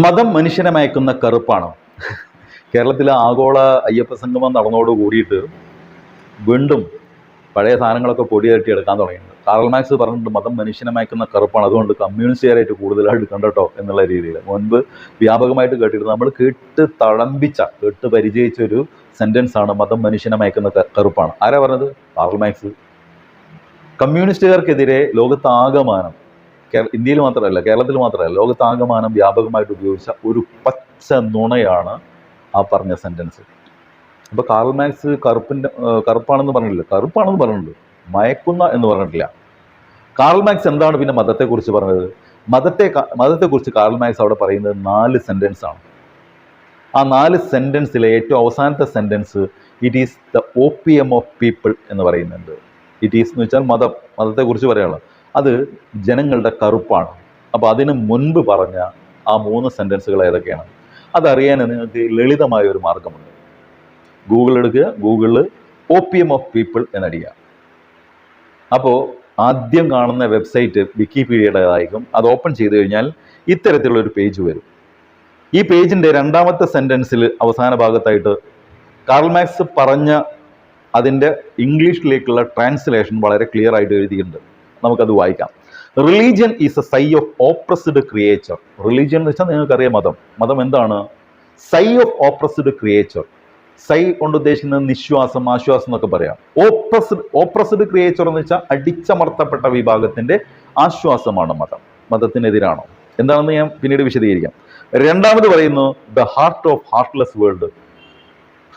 മതം മനുഷ്യനെ മയക്കുന്ന കറുപ്പാണ്? കേരളത്തിലെ ആഗോള അയ്യപ്പ സംഗമം നടന്നോട് കൂടിയിട്ട് വീണ്ടും പഴയ സാധനങ്ങളൊക്കെ പൊടിയാട്ടി എടുക്കാൻ തുടങ്ങിയിട്ടുണ്ട്. കാറൽ മാക്സ് പറഞ്ഞിട്ടുണ്ട് മതം മനുഷ്യനെ മയക്കുന്ന കറുപ്പാണ്. അതുകൊണ്ട് കമ്മ്യൂണിസ്റ്റുകാരായിട്ട് കൂടുതലായിട്ട് കണ്ടട്ടോ എന്നുള്ള രീതിയിൽ. മുൻപ് വ്യാപകമായിട്ട് കേട്ടിരുന്നത് നമ്മൾ കേട്ട് തളമ്പിച്ച കേട്ട് പരിചയിച്ച ഒരു സെന്റൻസ് ആണ് മതം മനുഷ്യനെ മയക്കുന്ന കറുപ്പാണ്. ആരാ പറഞ്ഞത്? Karl max. കമ്മ്യൂണിസ്റ്റുകാർക്കെതിരെ ലോകത്താകമാനം ഇന്ത്യയിൽ മാത്രമല്ല കേരളത്തിൽ മാത്രമല്ല ലോകത്താകമാനം വ്യാപകമായിട്ട് ഉപയോഗിച്ച ഒരു പച്ച നുണയാണ് ആ പറഞ്ഞ സെന്റൻസ് അപ്പോൾ കാർൽ മാക്സ് കറുപ്പിന്റെ കറുപ്പാണെന്ന് പറഞ്ഞില്ല കറുപ്പാണെന്ന് പറഞ്ഞിട്ടുണ്ട്. മയക്കുന്ന എന്ന് പറഞ്ഞിട്ടില്ല. കാർൽ മാക്സ് എന്താണ് പിന്നെ മതത്തെക്കുറിച്ച് പറഞ്ഞത്? മതത്തെ മതത്തെക്കുറിച്ച് കാർൽ മാക്സ് അവിടെ പറയുന്നത് നാല് സെന്റൻസ് ആണ്. ആ നാല് സെന്റൻസിലെ ഏറ്റവും അവസാനത്തെ sentence it is the opium of people എന്ന് പറയുന്നുണ്ട്. ഇറ്റ് ഈസ് എന്ന് വെച്ചാൽ മതം. മതത്തെക്കുറിച്ച് പറയാനുള്ളത്. അത് ജനങ്ങളുടെ കറുപ്പാണ്. അപ്പോൾ അതിന് മുൻപ് പറഞ്ഞ ആ മൂന്ന് സെന്റൻസുകൾ ഏതൊക്കെയാണ്? അതറിയാൻ നിങ്ങൾക്ക് ലളിതമായ ഒരു മാർഗമുണ്ട്. ഗൂഗിൾ എടുക്കുക. ഗൂഗിളിൽ ഓപ്പിയം ഓഫ് പീപ്പിൾ എന്നടിക്കുക അപ്പോൾ ആദ്യം കാണുന്ന വെബ്സൈറ്റ് വിക്കിപീഡിയയുടേതായിരിക്കും. അത് ഓപ്പൺ ചെയ്ത് കഴിഞ്ഞാൽ ഇത്തരത്തിലുള്ള ഒരു പേജ് വരും. ഈ പേജിന്റെ രണ്ടാമത്തെ സെന്റൻസിൽ അവസാന ഭാഗത്തായിട്ട് കാർൽ മാക്സ് പറഞ്ഞ അതിന്റെ ഇംഗ്ലീഷിലേക്കുള്ള ട്രാൻസ്ലേഷൻ വളരെ ക്ലിയർ ആയിട്ട് എഴുതിയിട്ടുണ്ട്. നമുക്കത് വായിക്കാം. Religion is a sigh of oppressed creature religion എന്ന് വെച്ചാൽ നിങ്ങൾക്കറിയാം മതം. മതം എന്താണ്? Sigh of oppressed creature sigh കൊണ്ട് ഉദ്ദേശിക്കുന്നത് നിശ്വാസം ആശ്വാസം എന്നൊക്കെ പറയാം. ഓപ്രസ്ഡ് ഓപ്രസ്ഡ് ക്രിയേച്ചർ എന്ന് വെച്ചാൽ അടിച്ചമർത്തപ്പെട്ട വിഭാഗത്തിന്റെ ആശ്വാസമാണ് മതം. മതത്തിനെതിരാണോ? എന്താണെന്ന് ഞാൻ പിന്നീട് വിശദീകരിക്കാം. രണ്ടാമത് പറയുന്നു the heart of heartless world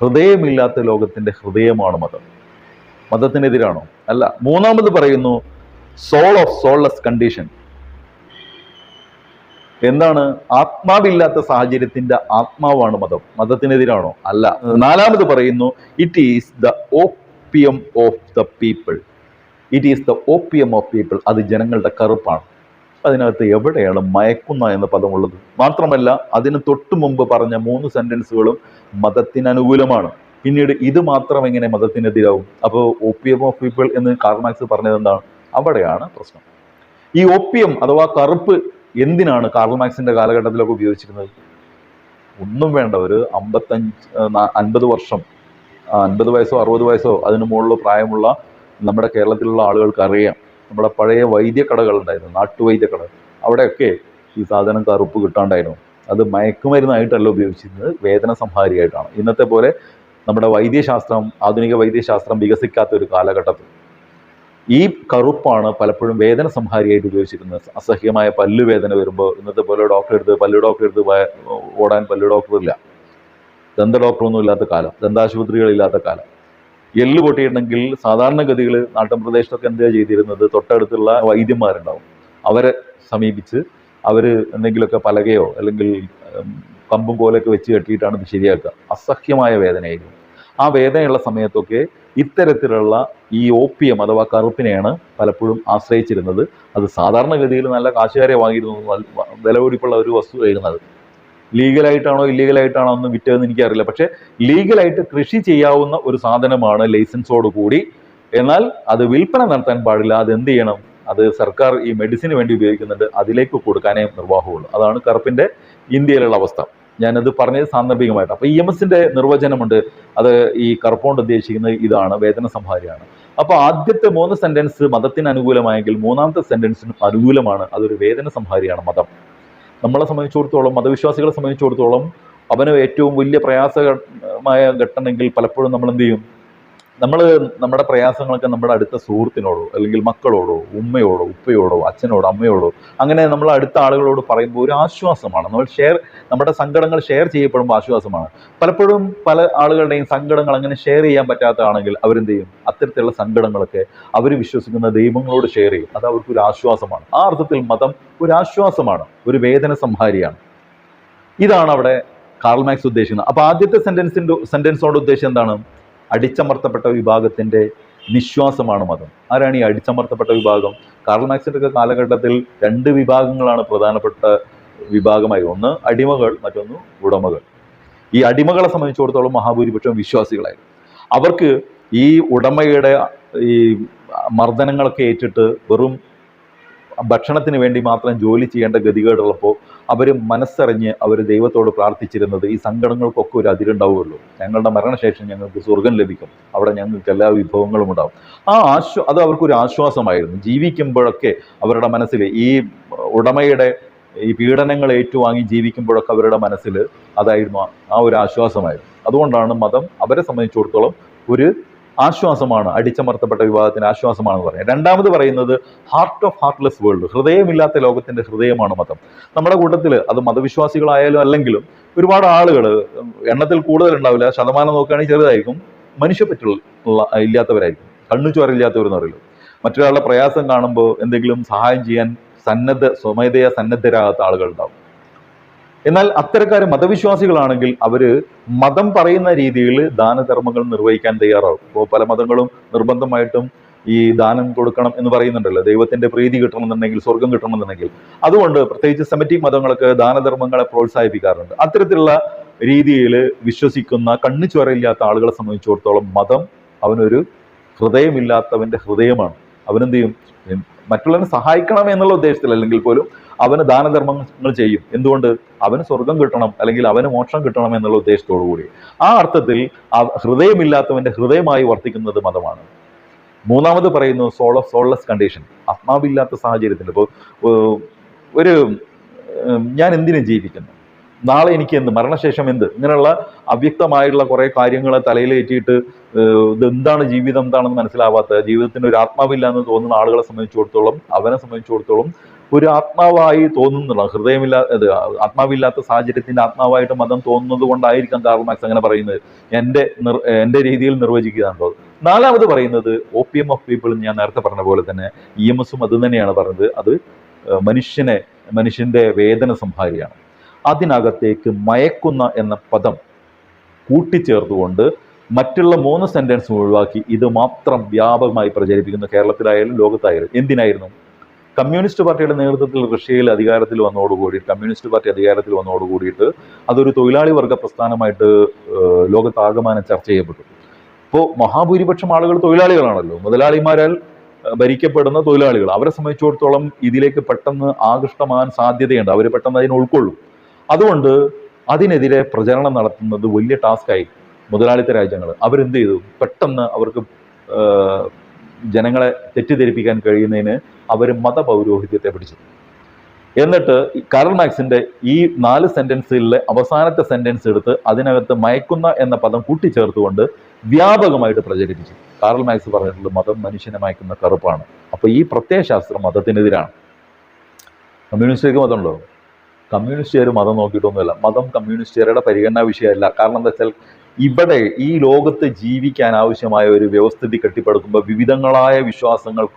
ഹൃദയമില്ലാത്ത ലോകത്തിന്റെ ഹൃദയമാണ് മതം. മതത്തിനെതിരാണോ? അല്ല. മൂന്നാമത് പറയുന്നു സോൾ ഓഫ് സോൾലെസ് കണ്ടീഷൻ എന്താണ്? ആത്മാവില്ലാത്ത സാഹചര്യത്തിന്റെ ആത്മാവാണ് മതം. മതത്തിനെതിരാണോ? അല്ല. നാലാമത് പറയുന്നു it is the opium of the people it is the opium of people അത് ജനങ്ങളുടെ കറുപ്പാണ്. അതിനകത്ത് എവിടെയാണ് മയക്കുന്ന എന്ന പദമുള്ളത്? മാത്രമല്ല അതിന് തൊട്ടു മുമ്പ് പറഞ്ഞ മൂന്ന് സെന്റൻസുകളും മതത്തിന് അനുകൂലമാണ് പിന്നീട് ഇത് മാത്രം എങ്ങനെ മതത്തിനെതിരാവും? അപ്പോൾ ഓപ്പിയം ഓഫ് പീപ്പിൾ എന്ന് കാർമാക്സ് പറഞ്ഞത് എന്താണ്? അവിടെയാണ് പ്രശ്നം. ഈ ഒപ്പിയം അഥവാ കറുപ്പ് എന്തിനാണ് കാർൾ മാക്സിന്റെ കാലഘട്ടത്തിലൊക്കെ ഉപയോഗിച്ചിരുന്നത്? ഒന്നും വേണ്ട ഒരു അമ്പത്തഞ്ച് അൻപത് വർഷം അൻപത് വയസ്സോ അറുപത് വയസ്സോ അതിന് മുകളിലോ പ്രായമുള്ള നമ്മുടെ കേരളത്തിലുള്ള ആളുകൾക്ക് അറിയാം. നമ്മുടെ പഴയ വൈദ്യക്കടകൾ ഉണ്ടായിരുന്നു നാട്ടുവൈദ്യക്കട അവിടെയൊക്കെ ഈ സാധനം കറുപ്പ് കിട്ടാണ്ടായിരുന്നു. അത് മയക്കുമരുന്നായിട്ടല്ല ഉപയോഗിച്ചിരുന്നത് വേദന സംഹാരിയായിട്ടാണ്. ഇന്നത്തെ പോലെ നമ്മുടെ വൈദ്യശാസ്ത്രം ആധുനിക വൈദ്യശാസ്ത്രം വികസിക്കാത്ത ഒരു കാലഘട്ടത്തിൽ ഈ കറുപ്പാണ് പലപ്പോഴും വേദന സംഹാരിയായിട്ട് ഉപയോഗിച്ചിരുന്നത്. അസഹ്യമായ പല്ല് വേദന വരുമ്പോൾ ഇന്നത്തെ പോലെ ഡോക്ടറെ എടുത്ത് പല്ല് ഡോക്ടറെ എടുത്ത് ഓടാൻ പല്ല് ഡോക്ടറില്ല ദന്ത ഡോക്ടറൊന്നും ഇല്ലാത്ത കാലം. ദന്താശുപത്രികളില്ലാത്ത കാലം. എല്ല് പൊട്ടിയിട്ടുണ്ടെങ്കിൽ സാധാരണഗതികൾ നാട്ടിൻ പ്രദേശത്തൊക്കെ എന്താ ചെയ്തിരുന്നത്? തൊട്ടടുത്തുള്ള വൈദ്യന്മാരുണ്ടാവും. അവരെ സമീപിച്ച് അവർ എന്തെങ്കിലുമൊക്കെ പലകയോ അല്ലെങ്കിൽ കമ്പും പോലെയൊക്കെ വെച്ച് കെട്ടിയിട്ടാണ് ഇത് ശരിയാക്കുക. അസഹ്യമായ വേദനയായിരുന്നു. ആ വേദനയുള്ള സമയത്തൊക്കെ ഇത്തരത്തിലുള്ള ഈ ഓപ്പിയം അഥവാ കറുപ്പിനെയാണ് പലപ്പോഴും ആശ്രയിച്ചിരുന്നത്. അത് സാധാരണഗതിയിൽ നല്ല കാശുകാരെ വാങ്ങിയിരുന്നു. വിലപിടിപ്പുള്ള വില പിടിപ്പുള്ള ഒരു വസ്തുവായിരുന്നു അത്. ലീഗലായിട്ടാണോ ഇല്ലീഗലായിട്ടാണോ എന്ന് വിറ്റതെന്ന് എനിക്കറിയില്ല. പക്ഷേ ലീഗലായിട്ട് കൃഷി ചെയ്യാവുന്ന ഒരു സാധനമാണ് ലൈസൻസോട് കൂടി. എന്നാൽ അത് വിൽപ്പന നടത്താൻ പാടില്ല. അത് എന്ത് ചെയ്യണം? അത് സർക്കാർ ഈ മെഡിസിന് വേണ്ടി ഉപയോഗിക്കുന്നുണ്ട്. അതിലേക്ക് കൊടുക്കാനേ നിർവാഹമുള്ളൂ. അതാണ് കറുപ്പിന്റെ ഇന്ത്യയിലുള്ള അവസ്ഥ. ഞാനത് പറഞ്ഞത് സാന്ദർഭികമായിട്ട്. അപ്പോൾ ഇ എം എസിന്റെ നിർവചനമുണ്ട്. അത് ഈ കറുപ്പോണ്ട് ഉദ്ദേശിക്കുന്നത് ഇതാണ്. വേദന സംഹാരിയാണ്. അപ്പോൾ ആദ്യത്തെ മൂന്ന് സെന്റൻസ് മതത്തിന് അനുകൂലമായെങ്കിൽ മൂന്നാമത്തെ സെന്റൻസിന് അനുകൂലമാണ്. അതൊരു വേദന സംഹാരിയാണ് മതം. നമ്മളെ സംബന്ധിച്ചിടത്തോളം മതവിശ്വാസികളെ സംബന്ധിച്ചിടത്തോളം അവന് ഏറ്റവും വലിയ പ്രയാസമായ ഘട്ടമെങ്കിൽ പലപ്പോഴും നമ്മൾ എന്ത് ചെയ്യും? നമ്മൾ നമ്മുടെ പ്രയാസങ്ങളൊക്കെ നമ്മുടെ അടുത്ത സുഹൃത്തിനോടോ അല്ലെങ്കിൽ മക്കളോടോ ഉമ്മയോടോ ഉപ്പയോടോ അച്ഛനോടോ അമ്മയോടോ അങ്ങനെ നമ്മൾ അടുത്ത ആളുകളോട് പറയുമ്പോൾ ഒരു ആശ്വാസമാണ്. നമ്മൾ ഷെയർ നമ്മുടെ സങ്കടങ്ങൾ ഷെയർ ചെയ്യപ്പെടുമ്പോൾ ആശ്വാസമാണ്. പലപ്പോഴും പല ആളുകളുടെയും സങ്കടങ്ങൾ അങ്ങനെ ഷെയർ ചെയ്യാൻ പറ്റാത്തതാണെങ്കിൽ അവരെന്ത് ചെയ്യും അത്തരത്തിലുള്ള സങ്കടങ്ങളൊക്കെ അവർ വിശ്വസിക്കുന്ന ദൈവങ്ങളോട് ഷെയർ ചെയ്യും. അത് അവർക്ക് ഒരു ആശ്വാസമാണ്. ആ അർത്ഥത്തിൽ മതം ഒരു ആശ്വാസമാണ്. ഒരു വേദന സംഹാരിയാണ്. ഇതാണ് അവിടെ കാർൽ മാക്സ് ഉദ്ദേശിക്കുന്നത്. അപ്പൊ ആദ്യത്തെ സെന്റൻസിന്റെ സെന്റൻസോട് ഉദ്ദേശം എന്താണ്? അടിച്ചമർത്തപ്പെട്ട വിഭാഗത്തിന്റെ നിശ്വാസമാണ് മതം. ആരാണ് ഈ അടിച്ചമർത്തപ്പെട്ട വിഭാഗം? കാർൽ മാക്സിന്റെ ഒക്കെ കാലഘട്ടത്തിൽ രണ്ട് വിഭാഗങ്ങളാണ് പ്രധാനപ്പെട്ട വിഭാഗമായി ഒന്ന് അടിമകൾ മറ്റൊന്ന് ഉടമകൾ. ഈ അടിമകളെ സംബന്ധിച്ചിടത്തോളം മഹാഭൂരിപക്ഷം വിശ്വാസികളായിരുന്നു. അവർക്ക് ഈ ഉടമയുടെ ഈ മർദ്ദനങ്ങളൊക്കെ ഏറ്റിട്ട് വെറും ഭക്ഷണത്തിന് വേണ്ടി മാത്രം ജോലി ചെയ്യേണ്ട ഗതികേടുള്ളപ്പോൾ അവർ മനസ്സറിഞ്ഞ് അവർ ദൈവത്തോട് പ്രാർത്ഥിച്ചിരുന്നത് ഈ സങ്കടങ്ങൾക്കൊക്കെ ഒരു അതിരുണ്ടാവുമല്ലോ. ഞങ്ങളുടെ മരണശേഷം ഞങ്ങൾക്ക് സ്വർഗം ലഭിക്കും. അവിടെ ഞങ്ങൾക്ക് എല്ലാ വിഭവങ്ങളും ഉണ്ടാവും. ആ ആശ്വ അത് അവർക്കൊരു ആശ്വാസമായിരുന്നു. ജീവിക്കുമ്പോഴൊക്കെ അവരുടെ മനസ്സിൽ ഈ ഉടമയുടെ ഈ പീഡനങ്ങൾ ഏറ്റുവാങ്ങി ജീവിക്കുമ്പോഴൊക്കെ അവരുടെ മനസ്സിൽ അതായിരുന്നു ആ- ഒരു ആശ്വാസമായിരുന്നു. അതുകൊണ്ടാണ് മതം അവരെ സംബന്ധിച്ചിടത്തോളം ഒരു ആശ്വാസമാണ് അടിച്ചമർത്തപ്പെട്ട വിവാഹത്തിന് ആശ്വാസമാണെന്ന് പറയുന്നത്. രണ്ടാമത് പറയുന്നത് ഹാർട്ട് ഓഫ് ഹാർട്ട്ലെസ് വേൾഡ് ഹൃദയമില്ലാത്ത ലോകത്തിന്റെ ഹൃദയമാണ് മതം. നമ്മുടെ കൂട്ടത്തിൽ അത് മതവിശ്വാസികളായാലും അല്ലെങ്കിലും ഒരുപാട് ആളുകൾ എണ്ണത്തിൽ കൂടുതൽ ഉണ്ടാവില്ല ശതമാനം നോക്കുകയാണെങ്കിൽ ചെറുതായിരിക്കും മനുഷ്യപ്പറ്റുള്ള ഇല്ലാത്തവരായിരിക്കും. കണ്ണു ചോരില്ലാത്തവരെന്ന് പറയുള്ളൂ മറ്റൊരാളുടെ പ്രയാസം കാണുമ്പോൾ എന്തെങ്കിലും സഹായം ചെയ്യാൻ സന്നദ്ധ സ്വമേധയാ സന്നദ്ധരാകാത്ത ആളുകൾ ഉണ്ടാവും എന്നാൽ അത്തരക്കാർ മതവിശ്വാസികളാണെങ്കിൽ അവർ മതം പറയുന്ന രീതിയിൽ ദാനധർമ്മങ്ങൾ നിർവഹിക്കാൻ തയ്യാറാവും. ഇപ്പോൾ പല മതങ്ങളും നിർബന്ധമായിട്ടും ഈ ദാനം കൊടുക്കണം എന്ന് പറയുന്നുണ്ടല്ലോ. ദൈവത്തിന്റെ പ്രീതി കിട്ടണമെന്നുണ്ടെങ്കിൽ സ്വർഗം കിട്ടണമെന്നുണ്ടെങ്കിൽ. അതുകൊണ്ട് പ്രത്യേകിച്ച് സെമറ്റിക് മതങ്ങളൊക്കെ ദാനധർമ്മങ്ങളെ പ്രോത്സാഹിപ്പിക്കാറുണ്ട്. അത്തരത്തിലുള്ള രീതിയിൽ വിശ്വസിക്കുന്ന കണ്ണു ചോരയില്ലാത്ത ആളുകളെ സംബന്ധിച്ചിടത്തോളം മതം അവനൊരു ഹൃദയമില്ലാത്തവന്റെ ഹൃദയമാണ്. അവനെന്ത് ചെയ്യും മറ്റുള്ളവനെ സഹായിക്കണം എന്നുള്ള ഉദ്ദേശത്തിൽ അല്ലെങ്കിൽ പോലും അവന് ദാനധർമ്മങ്ങൾ ചെയ്യും. എന്തുകൊണ്ട്? അവന് സ്വർഗം കിട്ടണം അല്ലെങ്കിൽ അവന് മോക്ഷം കിട്ടണം എന്നുള്ള ഉദ്ദേശത്തോടു കൂടി. ആ അർത്ഥത്തിൽ ഹൃദയമില്ലാത്തവന്റെ ഹൃദയമായി വർത്തിക്കുന്നത് മതമാണ്. മൂന്നാമത് പറയുന്നു സോൾ ഓഫ് സോൾലെസ് കണ്ടീഷൻ ആത്മാവില്ലാത്ത സാഹചര്യത്തിൽ ഇപ്പോൾ ഒരു ഞാൻ എന്തിനു ജീവിക്കുന്നു? നാളെ എനിക്ക് എന്ത്? മരണശേഷം എന്ത്? ഇങ്ങനെയുള്ള അവ്യക്തമായിട്ടുള്ള കുറേ കാര്യങ്ങളെ തലയിലേറ്റിയിട്ട് ഇതെന്താണ് ജീവിതം? എന്താണെന്ന് മനസ്സിലാവാത്ത ജീവിതത്തിന് ഒരു ആത്മാവില്ല എന്ന് തോന്നുന്ന ആളുകളെ സംബന്ധിച്ചിടത്തോളം അവനെ സംബന്ധിച്ചിടത്തോളം ഒരു ആത്മാവായി തോന്നുന്നുള്ള ഹൃദയമില്ലാ ആത്മാവില്ലാത്ത സാഹചര്യത്തിന്റെ ആത്മാവായിട്ട് മതം തോന്നുന്നത് കൊണ്ടായിരിക്കാം കാർൾ മാക്സ് അങ്ങനെ പറയുന്നത്. എന്റെ എന്റെ രീതിയിൽ നിർവചിക്കുകയാണല്ലോ നാലാമത് പറയുന്നത് ഓപ്പിയം ഓഫ് പീപ്പിൾ ഞാൻ നേരത്തെ പറഞ്ഞ പോലെ തന്നെ ഇ എം എസും അത് തന്നെയാണ് പറഞ്ഞത്. അത് മനുഷ്യനെ മനുഷ്യന്റെ വേദന സംഹാരിയാണ്. അതിനകത്തേക്ക് മയക്കുന്ന എന്ന പദം കൂട്ടിച്ചേർത്തുകൊണ്ട് മറ്റുള്ള മൂന്ന് സെന്റൻസ് ഒഴിവാക്കി ഇത് മാത്രം വ്യാപകമായി പ്രചരിപ്പിക്കുന്നു കേരളത്തിലായാലും ലോകത്തായാലും എന്തിനായിരുന്നു? കമ്മ്യൂണിസ്റ്റ് പാർട്ടിയുടെ നേതൃത്വത്തിൽ റഷ്യയിൽ അധികാരത്തിൽ വന്നതോടുകൂടി കമ്മ്യൂണിസ്റ്റ് പാർട്ടി അധികാരത്തിൽ വന്നതോടുകൂടിയിട്ട് അതൊരു തൊഴിലാളി വർഗ പ്രസ്ഥാനമായിട്ട് ലോകത്താകമാനം ചർച്ച ചെയ്യപ്പെട്ടു. അപ്പോൾ മഹാഭൂരിപക്ഷം ആളുകൾ തൊഴിലാളികളാണല്ലോ. മുതലാളിമാരാൽ ഭരിക്കപ്പെടുന്ന തൊഴിലാളികൾ. അവരെ സംബന്ധിച്ചിടത്തോളം ഇതിലേക്ക് പെട്ടെന്ന് ആകൃഷ്ടമാകാൻ സാധ്യതയുണ്ട്. അവർ പെട്ടെന്ന് അതിനെ ഉൾക്കൊള്ളും. അതുകൊണ്ട് അതിനെതിരെ പ്രചരണം നടത്തുന്നത് വലിയ ടാസ്ക്കായി മുതലാളിത്ത രാജ്യങ്ങൾ. അവരെന്ത് ചെയ്തു? പെട്ടെന്ന് അവർക്ക് ജനങ്ങളെ തെറ്റിദ്ധരിപ്പിക്കാൻ കഴിയുന്നതിന് അവർ മതപൗരോഹിത്യത്തെ പിടിച്ചു എന്നിട്ട് കരൾ മാക്സിന്റെ ഈ നാല് സെന്റൻസിലെ അവസാനത്തെ സെന്റൻസ് എടുത്ത് അതിനകത്ത് മയക്കുന്ന എന്ന പദം കൂട്ടിച്ചേർത്തുകൊണ്ട് വ്യാപകമായിട്ട് പ്രചരിപ്പിച്ചു. കാറൽ മാക്സ് പറഞ്ഞിട്ടുള്ളത് മതം മനുഷ്യനെ മയക്കുന്ന കറുപ്പാണ്. അപ്പൊ ഈ പ്രത്യയശാസ്ത്രം മതത്തിനെതിരാണ്. കമ്മ്യൂണിസ്റ്റുകാർക്ക് മതമുണ്ടോ? കമ്മ്യൂണിസ്റ്റുകാർ മതം നോക്കിയിട്ടൊന്നുമില്ല. മതം കമ്മ്യൂണിസ്റ്റുകാരുടെ പരിഗണനാ വിഷയമല്ല. കാരണം എന്താ വെച്ചാൽ ഇവിടെ ഈ ലോകത്ത് ജീവിക്കാൻ ആവശ്യമായ ഒരു വ്യവസ്ഥിതി കെട്ടിപ്പടുക്കുമ്പോൾ വിവിധങ്ങളായ വിശ്വാസങ്ങൾ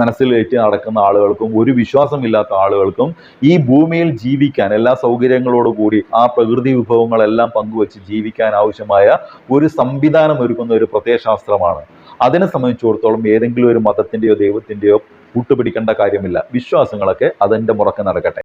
മനസ്സിലേറ്റ് നടക്കുന്ന ആളുകൾക്കും ഒരു വിശ്വാസമില്ലാത്ത ആളുകൾക്കും ഈ ഭൂമിയിൽ ജീവിക്കാൻ എല്ലാ സൗകര്യങ്ങളോടു കൂടി ആ പ്രകൃതി വിഭവങ്ങളെല്ലാം പങ്കുവച്ച് ജീവിക്കാൻ ആവശ്യമായ ഒരു സംവിധാനം ഒരുക്കുന്ന ഒരു പ്രത്യയശാസ്ത്രമാണ്. അതിനെ സംബന്ധിച്ചിടത്തോളം ഏതെങ്കിലും ഒരു മതത്തിന്റെയോ ദൈവത്തിന്റെയോ കൂട്ടുപിടിക്കേണ്ട കാര്യമില്ല. വിശ്വാസങ്ങളൊക്കെ അതിന്റെ മുറക്കെ നടക്കട്ടെ.